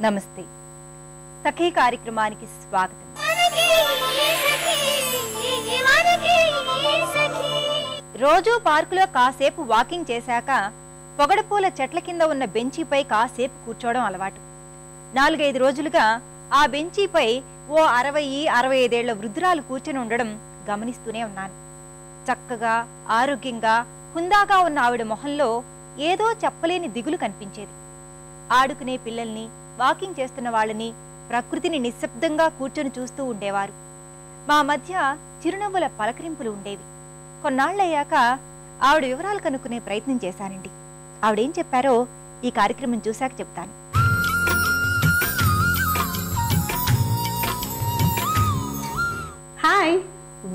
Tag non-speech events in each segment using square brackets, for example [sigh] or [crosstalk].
నమస్తే. సఖీ కార్యక్రమానికి స్వాగతం. రోజూ పార్కులో కాసేపు వాకింగ్ చేశాక పొగడపూల చెట్ల కింద ఉన్న బెంచీపై కాసేపు కూర్చోవడం అలవాటు. నాలుగైదు రోజులుగా ఆ బెంచీపై ఓ అరవై అరవై ఐదేళ్ళ వృద్ధురాలు కూర్చొని ఉండడం గమనిస్తూనే ఉన్నాను. చక్కగా ఆరోగ్యంగా హుందాగా ఉన్న ఆవిడ మొహంలో ఏదో చెప్పలేని దిగులు కనిపించేది. ఆడుకునే పిల్లల్ని వాకింగ్ చేస్తున్న వాళ్ళని ప్రకృతిని నిశ్శబ్దంగా కూర్చొని చూస్తూ ఉండేవారు. మా మధ్య చిరునవ్వుల పలకరింపులు ఉండేవి. కొన్నాళ్ళయ్యాక ఆవిడ వివరాలు కనుక్కునే ప్రయత్నం చేశానండి. ఆవిడేం చెప్పారో ఈ కార్యక్రమం చూశాక చెప్తాను hi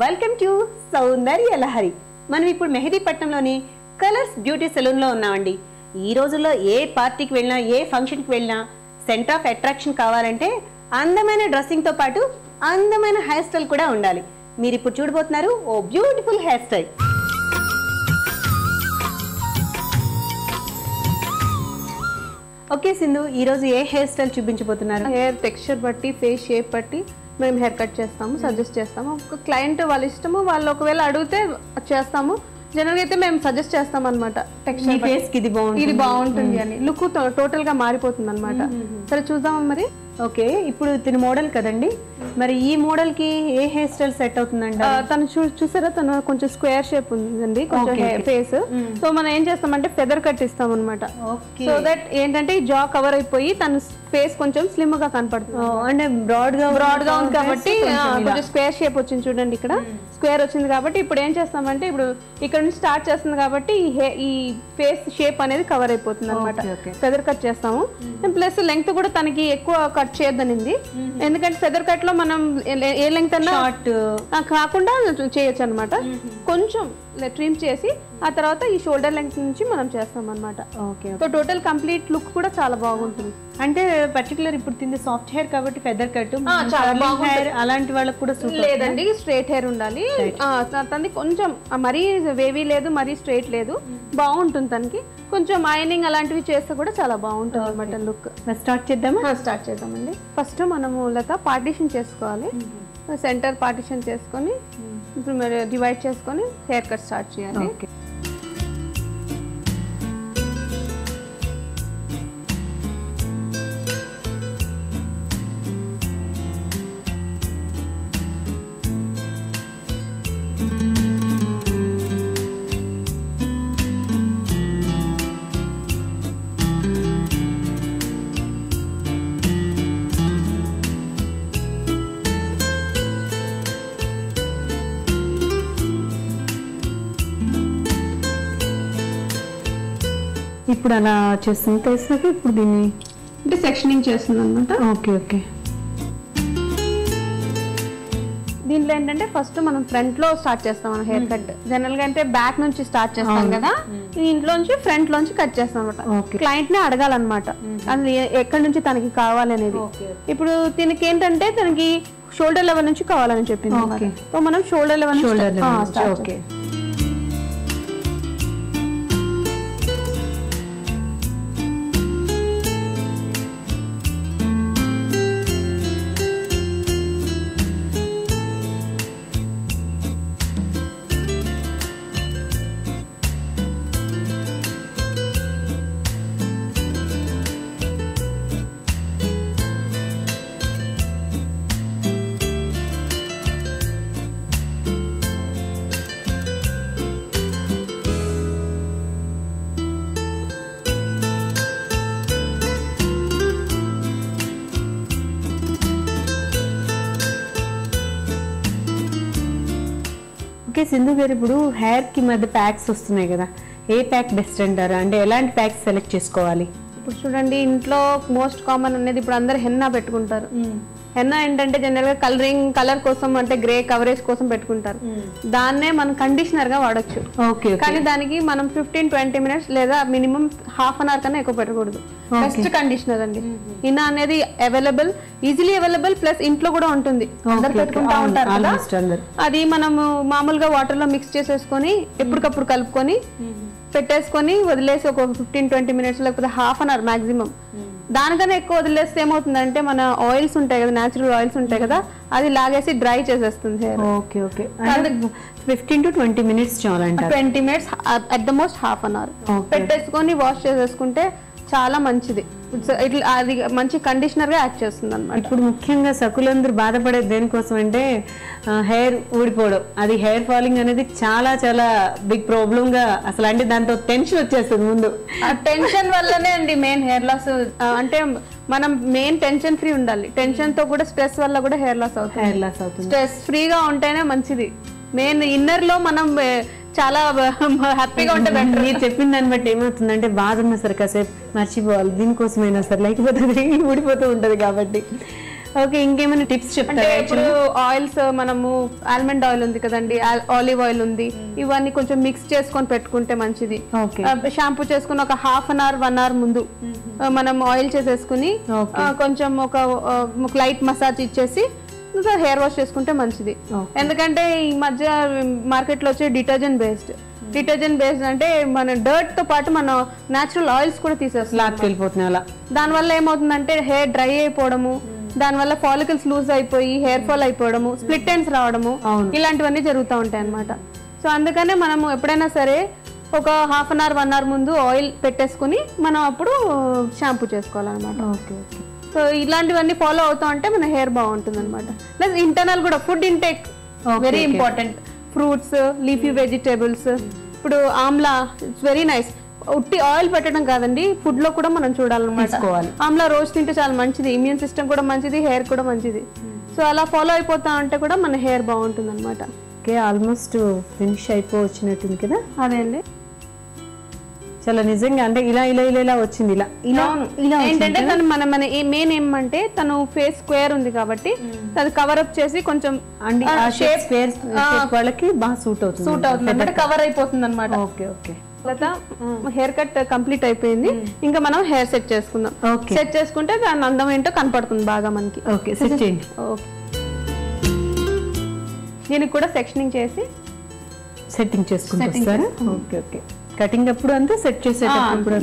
welcome to Soundarya Lahari. మనం ఇప్పుడు మెహదీపట్నంలోని కలర్స్ బ్యూటీ సెలూన్లో ఉన్నామండి. ఈ రోజుల్లో ఏ పార్టీకి వెళ్ళినా ఏ ఫంక్షన్కి వెళ్ళినా సెంటర్ ఆఫ్ అట్రాక్షన్ కావాలంటే అందమైన డ్రెస్సింగ్తో పాటు అందమైన హెయిర్ స్టైల్ కూడా ఉండాలి. మీరు ఇప్పుడు చూడబోతున్నారు ఓ beautiful hair style okay Sindhu ఈ రోజు ఏ హెయిర్ స్టైల్ చూపించబోతున్నారు? హెయిర్ టెక్స్చర్ బట్టి ఫేస్ షేప్ బట్టి మేము హెయిర్ కట్ చేస్తాము సజెస్ట్ చేస్తాము. ఒక క్లయింట్ వాళ్ళ ఇష్టము వాళ్ళు ఒకవేళ అడిగితే చేస్తాము. జనరల్గా అయితే మేము సజెస్ట్ చేస్తాం అనమాట టెక్స్చర్ ఇది బాగుంటుంది. ఇది బాగుంటుంది అని. లుక్ టోటల్గా మారిపోతుంది అనమాట సరే చూద్దామా మరి? ఓకే ఇప్పుడు తిని మోడల్ కదండి. మరి ఈ మోడల్కి ఏ హెయిర్ స్టైల్ సెట్ అవుతుందండి? తను చూ చూసారా? తను కొంచెం స్క్వేర్ షేప్ ఉందండి కొంచెం. ఫేస్. సో మనం ఏం చేస్తామంటే ఫెదర్ కట్ ఇస్తాం అనమాట సో దట్ ఏంటంటే ఈ జా కవర్ అయిపోయి తన ఫేస్ కొంచెం స్లిమ్గా కనపడుతుంది అంటే బ్రాడ్గా బ్రాడ్గా ఉంది కాబట్టి కొంచెం స్క్వేర్ షేప్ వచ్చింది చూడండి ఇక్కడ. స్క్వేర్ వచ్చింది కాబట్టి ఇప్పుడు ఏం చేస్తామంటే ఇప్పుడు ఇక్కడ నుంచి స్టార్ట్ చేస్తుంది కాబట్టి ఈ ఫేస్ షేప్ అనేది కవర్ అయిపోతుంది అనమాట. ఫెదర్ కట్ చేస్తాము. ప్లస్ లెంగ్త్ కూడా తనకి ఎక్కువ కట్ చేయొద్దనింది. ఎందుకంటే ఫెదర్ కట్లో మనం ఏ- లెంగ్త్ అన్నా కాకుండా చేయొచ్చు అనమాట కొంచెం ట్రిమ్ చేసి ఆ తర్వాత ఈ షోల్డర్ లెంగ్త్ నుంచి మనం చేస్తాం అనమాట okay so total complete look కూడా చాలా బాగుంటుంది. అంటే పర్టికులర్ ఇప్పుడు తింది సాఫ్ట్ హెయిర్ కాబట్టి ఫెదర్ కట్. హెయిర్ అలాంటి వాళ్ళకి కూడా లేదండి స్ట్రైట్ హెయిర్ ఉండాలి. తనది కొంచెం మరీ వేవీ లేదు మరీ స్ట్రైట్ లేదు. బాగుంటుంది తనకి. కొంచెం ఐనింగ్ అలాంటివి చేస్తే కూడా చాలా బాగుంటుంది అనమాట లుక్ స్టార్ట్ చేద్దామా? స్టార్ట్ చేద్దామండి. ఫస్ట్ మనము లత పార్టీషన్ చేసుకోవాలి. సెంటర్ పార్టీషన్ చేసుకొని ఇప్పుడు మరి డివైడ్ చేసుకొని హెయిర్ కట్ స్టార్ట్ చేయాలి. ఇప్పుడు అలా చేస్తుంది. తెలిసినాక ఇప్పుడు దీన్ని అంటే సెక్షనింగ్ చేస్తుంది అనమాట ఓకే ఓకే. దీంట్లో ఏంటంటే ఫస్ట్ మనం ఫ్రంట్లో స్టార్ట్ చేస్తాం మనం హెయిర్ కట్ జనరల్గా అంటే బ్యాక్ నుంచి స్టార్ట్ చేస్తాం కదా ఇంట్లోంచి ఫ్రంట్ లోంచి కట్ చేస్తాం అనమాట. క్లయింట్ని అడగాలన్నమాట అది ఎ- ఎక్కడి నుంచి తనకి కావాలనేది ఇప్పుడు దీనికి ఏంటంటే తనకి షోల్డర్ లెవెల్ నుంచి కావాలని చెప్పింది. సో మనం shoulder level shoulder okay. Okay Sindhu గారు ఇప్పుడు హెయిర్కి మధ్య ప్యాక్స్ వస్తున్నాయి కదా. ఏ ప్యాక్ బెస్ట్ అంటారు? అంటే ఎలాంటి ప్యాక్స్ సెలెక్ట్ చేసుకోవాలి? ఇప్పుడు చూడండి ఇంట్లో మోస్ట్ కామన్ అనేది ఇప్పుడు అందరు హెన్నా పెట్టుకుంటారు. హెన్నా ఏంటంటే జనరల్గా కలరింగ్ కలర్ కోసం అంటే గ్రే కవరేజ్ కోసం పెట్టుకుంటారు. దాన్నే మనం కండిషనర్గా వాడొచ్చు. కానీ దానికి మనం ఫిఫ్టీన్ ట్వంటీ మినిట్స్ లేదా మినిమం హాఫ్ అన్ అవర్ కన్నా ఎక్కువ పెట్టకూడదు. బెస్ట్ కండిషనర్ అండి. ఇన్నా అనేది అవైలబుల్ ఈజీలీ అవైలబుల్ ప్లస్ ఇంట్లో కూడా ఉంటుంది. అందరు పెట్టుకుంటా ఉంటారు కదా. అది మనము మామూలుగా వాటర్లో మిక్స్ చేసేసుకొని ఎప్పటికప్పుడు కలుపుకొని పెట్టేసుకొని వదిలేసి ఒక ఫిఫ్టీన్ ట్వంటీ మినిట్స్ లేకపోతే హాఫ్ అన్ అవర్ మాక్సిమం దానికన్నా ఎక్కువ వదిలేస్తే ఏమవుతుందంటే మన ఆయిల్స్ ఉంటాయి కదా న్యాచురల్ ఆయిల్స్ ఉంటాయి కదా అది లాగేసి డ్రై చేసేస్తుంది okay okay. Fifteen to twenty minutes చాలంటారు. Twenty minutes at the most half an hour. పెట్టేసుకొని వాష్ చేసేసుకుంటే చాలా మంచిది. ఇట్లా అది మంచి కండిషనర్గా యాక్ట్ చేస్తుంది అనమాట ఇప్పుడు ముఖ్యంగా సకులందరూ బాధపడేది దేనికోసం అంటే హెయిర్ ఊడిపోవడం. అది హెయిర్ ఫాలింగ్ అనేది చాలా చాలా బిగ్ ప్రాబ్లమ్గా అసలు అంటే దాంతో టెన్షన్ వచ్చేస్తుంది ముందు. ఆ టెన్షన్ వల్లనే అండి మెయిన్ హెయిర్ లాస్ అంటే మనం మెయిన్ టెన్షన్ ఫ్రీ ఉండాలి. టెన్షన్తో కూడా స్ట్రెస్ వల్ల కూడా హెయిర్ లాస్ అవుతుంది. హెయిర్ లాస్ అవుతుంది. స్ట్రెస్ ఫ్రీగా ఉంటేనే మంచిది. మెయిన్ ఇన్నర్లో మనం చాలా [laughs] హ్యాపీగా ఉంటే better. మీరు చెప్పిన దాన్ని బట్టి ఏమవుతుందంటే బాధ ఉన్నా సరే కాసేపు మర్చిపోవాలి. దీనికోసమైనా సరే లేకపోతే [laughs] ఊడిపోతూ ఉంటది కాబట్టి. ఓకే ఇంకేమైనా టిప్స్ చెప్తారా ఇప్పుడు ఆయిల్స్ మనము ఆల్మండ్ ఆయిల్ ఉంది కదండి ఆలివ్ ఆయిల్ ఉంది ఇవన్నీ కొంచెం మిక్స్ చేసుకొని పెట్టుకుంటే మంచిది. ఓకే. షాంపూ చేసుకుని ఒక half an hour one hour ముందు ఆ, మనం ఆయిల్ చేసేసుకుని కొంచెం ఒక లైట్ మసాజ్ ఇచ్చేసి హెయిర్ వాష్ చేసుకుంటే మంచిది. ఎందుకంటే ఈ మధ్య మార్కెట్లో వచ్చే డిటర్జెంట్ బేస్డ్. డిటర్జెంట్ బేస్డ్ అంటే మన డర్ట్తో పాటు మన నేచురల్ ఆయిల్స్ కూడా తీసేస్తాం అలా. దానివల్ల ఏమవుతుందంటే హెయిర్ డ్రై అయిపోవడము దానివల్ల ఫాలికల్స్ లూజ్ అయిపోయి హెయిర్ ఫాల్ అయిపోవడము స్ప్లిట్ ఎండ్స్ రావడము. ఇలాంటివన్నీ జరుగుతూ ఉంటాయి అన్నమాట. సో అందుకనే మనము ఎప్పుడైనా సరే ఒక half an hour one hour ముందు ఆయిల్ పెట్టేసుకుని మనం అప్పుడు షాంపూ చేసుకోవాలన్నమాట. Okay okay. సో ఇలాంటివన్నీ ఫాలో అవుతా ఉంటే మన హెయిర్ బాగుంటుంది అనమాట ప్లస్ ఇంటర్నల్ కూడా food intake very. Important fruits leafy vegetables ఇప్పుడు ఆమ్లా ఇట్స్ వెరీ నైస్ ఉట్టి ఆయిల్ పెట్టడం కాదండి ఫుడ్లో కూడా మనం చూడాలన్నమాట. ఆమ్లా రోజు తింటే చాలా మంచిది ఇమ్యూన్ సిస్టమ్ కూడా మంచిది హెయిర్ కూడా మంచిది. సో అలా ఫాలో అయిపోతా ఉంటే కూడా మన హెయిర్ బాగుంటుంది అనమాట ఓకే ఆల్మోస్ట్ ఫినిష్ అయిపోవచ్చినట్టుంది కదా? అదే అండి. చాలా నిజంగా అంటే ఇలా ఇలా ఇలా ఇలా వచ్చింది ఇలా ఇలా ఇలా ఏంటంటే తను మన మన మెయిన్ ఏమంటే తను ఫేస్ స్క్వేర్ ఉంది కాబట్టి అది కవర్ అప్ చేసి కొంచెం అండి ఆ షేప్ షేప్ స్క్వేర్ వాళ్ళకి బాగా సూట్ అవుతుంది. సూట్ అవుతుంది. కవర్ అయిపోతుంది అనమాట ఓకే ఓకే తర్వాత హెయిర్ కట్ కంప్లీట్ అయిపోయింది. ఇంకా మనం హెయిర్ సెట్ చేసుకుందాం. సెట్ చేసుకుంటే దాని అందం ఏంటో కనపడుతుంది బాగా మనకి. ఓకే సెట్ చేయండి. ఓకే దీనికి కూడా సెక్షనింగ్ చేసి సెట్టింగ్ చేసుకుంటూ వస్తారా? ఓకే ఓకే కటింగ్ అప్పుడు అంతా? సెట్ చేసేటప్పుడు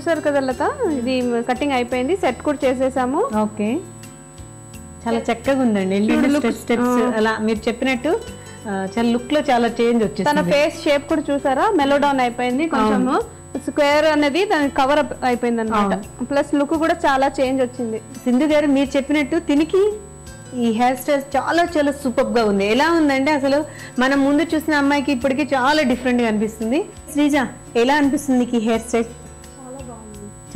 చూసారు కదా లత? ఇది కటింగ్ అయిపోయింది సెట్ కూడా చేసేసాము. ఓకే. చాలా చక్కగా ఉందండి స్టెప్స్ అలా మీరు చెప్పినట్టు చాలా లుక్లో చాలా చేంజ్ తన వచ్చేసింది. ఫేస్ షేప్ కూడా చూసారా? మెలో డౌన్ అయిపోయింది కొంచెం స్క్వేర్ అనేది దానికి కవర్ అప్ అయిపోయింది అనమాట ప్లస్ లుక్ కూడా చాలా చేంజ్ వచ్చింది. సింధు గారు మీరు చెప్పినట్టు తినికి ఈ హెయిర్ స్టైల్ చాలా చాలా సూపర్గా ఉంది. ఎలా ఉందంటే అసలు మనం ముందు చూసిన అమ్మాయికి ఇప్పటికి చాలా డిఫరెంట్గా అనిపిస్తుంది. శ్రీజ ఎలా అనిపిస్తుంది నీకు ఈ హెయిర్ స్టైల్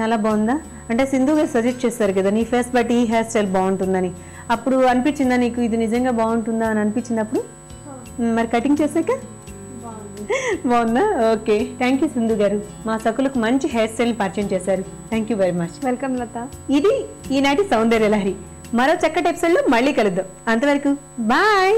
చాలా బాగుందా? అంటే సింధు గారు సజెస్ట్ చేస్తారు కదా నీ ఫేస్ బట్టి ఈ హెయిర్ స్టైల్ బాగుంటుందని. అప్పుడు అనిపించిందా నీకు ఇది నిజంగా బాగుంటుందా? అని అనిపించినప్పుడు? మరి కటింగ్ చేశాక బాగుందా. ఓకే. థ్యాంక్ యూ సింధు గారు. మా సకులకు మంచి హెయిర్ స్టైల్ పరిచయం చేశారు. Thank you very much welcome Latha. ఇది ఈనాటి సౌందర్య లహరి మరో చక్కటి ఎపిసోడ్లో మళ్ళీ కలుద్దాం. అంతవరకు బాయ్